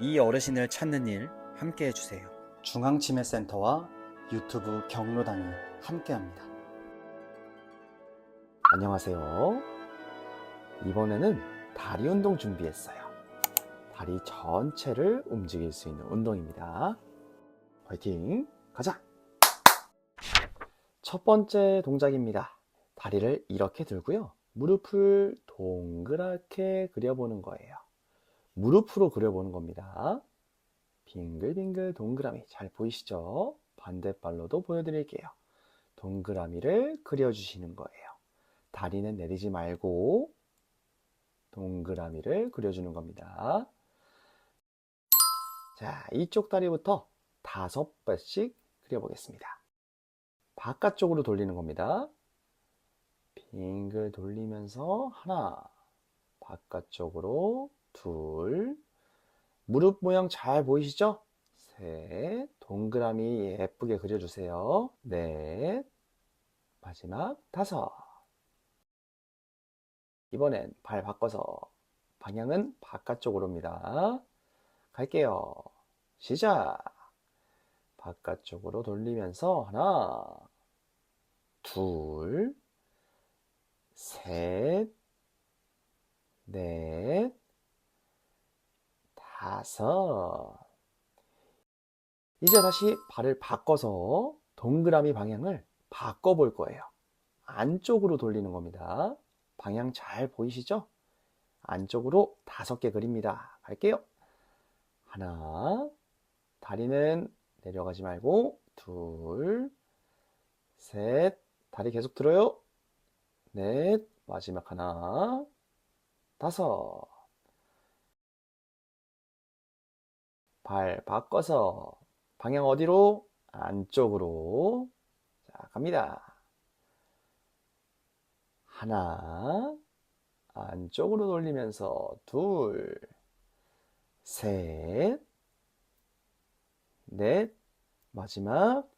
이 어르신을 찾는 일 함께 해주세요. 중앙치매센터와 유튜브 경로당이 함께합니다. 안녕하세요. 이번에는 다리 운동 준비했어요. 다리 전체를 움직일 수 있는 운동입니다. 화이팅! 가자! 첫 번째 동작입니다. 다리를 이렇게 들고요. 무릎을 동그랗게 그려보는 거예요. 무릎으로 그려보는 겁니다. 빙글빙글 동그라미 잘 보이시죠? 반대발로도 보여드릴게요. 동그라미를 그려주시는 거예요. 다리는 내리지 말고 동그라미를 그려주는 겁니다. 자, 이쪽 다리부터 다섯 번씩 그려보겠습니다. 바깥쪽으로 돌리는 겁니다. 빙글 돌리면서 하나, 바깥쪽으로 둘, 무릎 모양 잘 보이시죠? 셋, 동그라미 예쁘게 그려주세요. 넷, 마지막 다섯. 이번엔 발 바꿔서 방향은 바깥쪽으로입니다. 갈게요. 시작. 바깥쪽으로 돌리면서 하나, 둘, 셋, 넷, 다섯. 이제 다시 발을 바꿔서 동그라미 방향을 바꿔 볼 거예요. 안쪽으로 돌리는 겁니다. 방향 잘 보이시죠? 안쪽으로 다섯 개 그립니다. 갈게요. 하나, 다리는 내려가지 말고, 둘, 셋, 다리 계속 들어요. 넷, 마지막 하나, 다섯. 발 바꿔서 방향 어디로? 안쪽으로. 자, 갑니다. 하나, 안쪽으로 돌리면서 둘, 셋, 넷, 마지막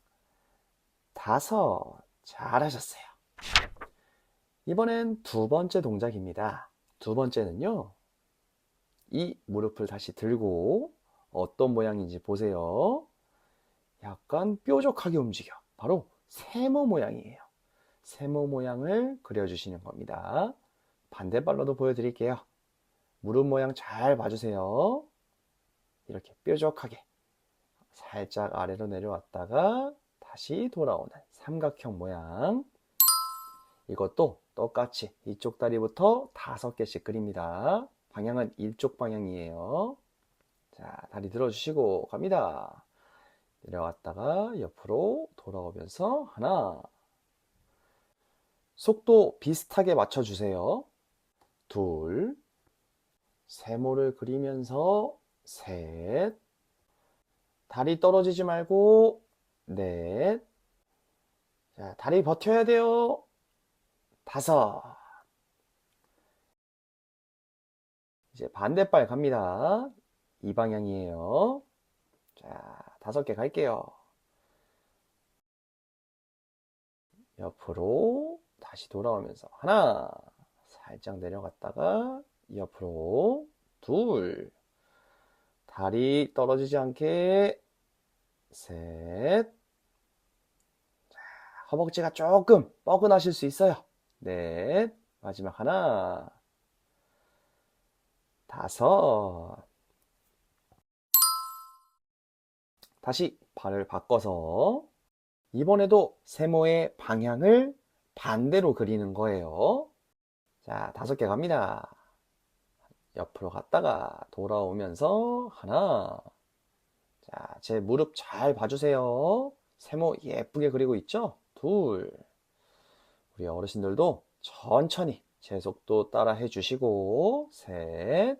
다섯. 잘하셨어요. 이번엔 두 번째 동작입니다. 두 번째는요, 이 무릎을 다시 들고 어떤 모양인지 보세요. 약간 뾰족하게 움직여. 바로 세모 모양이에요. 세모 모양을 그려주시는 겁니다. 반대발로도 보여드릴게요. 무릎 모양 잘 봐주세요. 이렇게 뾰족하게 살짝 아래로 내려왔다가 다시 돌아오는 삼각형 모양. 이것도 똑같이 이쪽 다리부터 다섯 개씩 그립니다. 방향은 일쪽 방향이에요. 자, 다리 들어주시고 갑니다. 내려왔다가 옆으로 돌아오면서 하나. 속도 비슷하게 맞춰주세요. 둘. 세모를 그리면서 셋. 다리 떨어지지 말고 넷. 자, 다리 버텨야 돼요. 다섯. 이제 반대발 갑니다. 이 방향이에요. 자, 다섯 개 갈게요. 옆으로 다시 돌아오면서 하나, 살짝 내려갔다가 옆으로 둘, 다리 떨어지지 않게 셋, 자, 허벅지가 조금 뻐근하실 수 있어요. 넷, 마지막 하나, 다섯, 다시 발을 바꿔서 이번에도 세모의 방향을 반대로 그리는 거예요. 자, 다섯 개 갑니다. 옆으로 갔다가 돌아오면서 하나. 자, 제 무릎 잘 봐주세요. 세모 예쁘게 그리고 있죠? 둘. 우리 어르신들도 천천히 제 속도 따라 해주시고 셋.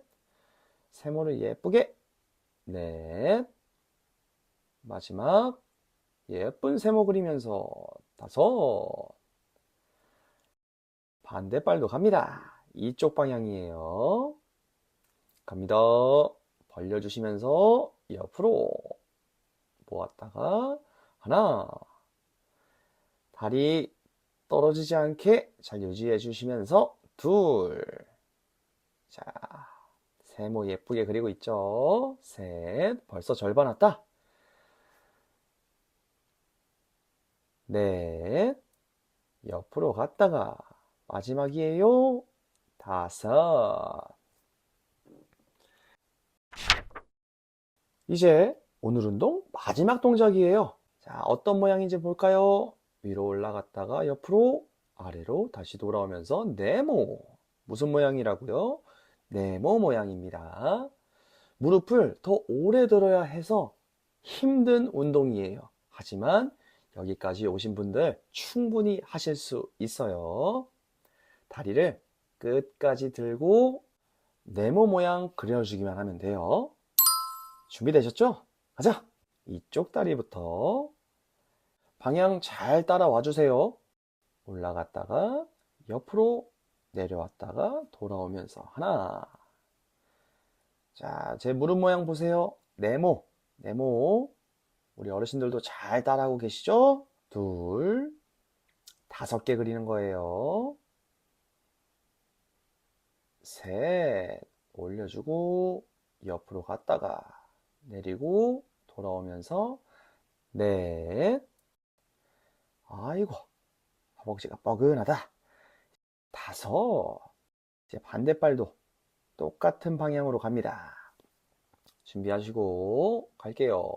세모를 예쁘게 넷. 마지막 예쁜 세모 그리면서 다섯 반대발도 갑니다. 이쪽 방향이에요. 갑니다. 벌려주시면서 옆으로 모았다가 하나 다리 떨어지지 않게 잘 유지해 주시면서 둘 자, 세모 예쁘게 그리고 있죠? 셋, 벌써 절반 왔다. 넷, 옆으로 갔다가 마지막이에요. 다섯. 이제 오늘 운동 마지막 동작이에요. 자, 어떤 모양인지 볼까요? 위로 올라갔다가 옆으로 아래로 다시 돌아오면서 네모. 무슨 모양이라고요? 네모 모양입니다. 무릎을 더 오래 들어야 해서 힘든 운동이에요. 하지만 여기까지 오신 분들 충분히 하실 수 있어요. 다리를 끝까지 들고 네모 모양 그려주기만 하면 돼요. 준비되셨죠? 가자! 이쪽 다리부터 방향 잘 따라와 주세요. 올라갔다가 옆으로 내려왔다가 돌아오면서 하나. 자, 제 무릎 모양 보세요. 네모, 네모. 우리 어르신들도 잘 따라하고 계시죠? 둘, 다섯 개 그리는 거예요. 셋, 올려주고, 옆으로 갔다가, 내리고, 돌아오면서, 넷, 아이고, 허벅지가 뻐근하다. 다섯, 이제 반대발도 똑같은 방향으로 갑니다. 준비하시고, 갈게요.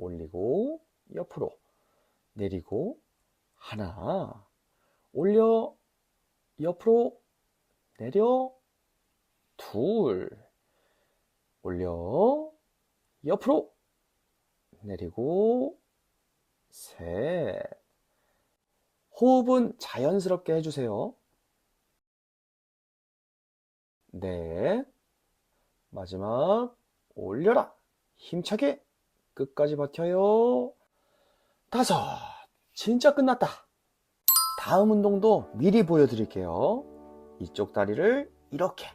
올리고, 옆으로, 내리고, 하나, 올려, 옆으로, 내려, 둘, 올려, 옆으로, 내리고, 셋. 호흡은 자연스럽게 해주세요. 넷. 마지막, 올려라. 힘차게. 끝까지 버텨요. 다섯. 진짜 끝났다. 다음 운동도 미리 보여드릴게요. 이쪽 다리를 이렇게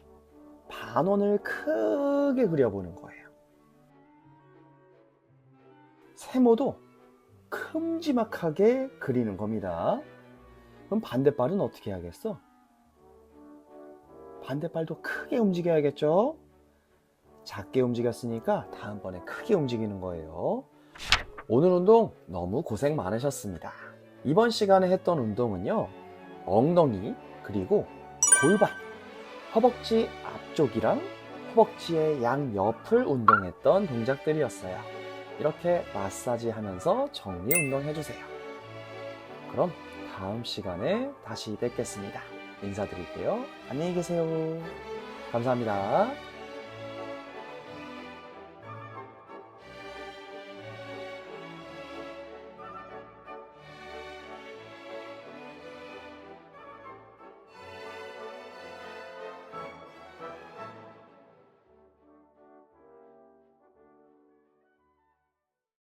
반원을 크게 그려보는 거예요. 세모도 큼지막하게 그리는 겁니다. 그럼 반대발은 어떻게 해야겠어? 반대발도 크게 움직여야겠죠? 작게 움직였으니까 다음번에 크게 움직이는 거예요. 오늘 운동 너무 고생 많으셨습니다. 이번 시간에 했던 운동은요, 엉덩이, 그리고 골반, 허벅지 앞쪽이랑 허벅지의 양옆을 운동했던 동작들이었어요. 이렇게 마사지 하면서 정리 운동 해주세요. 그럼 다음 시간에 다시 뵙겠습니다. 인사드릴게요. 안녕히 계세요. 감사합니다.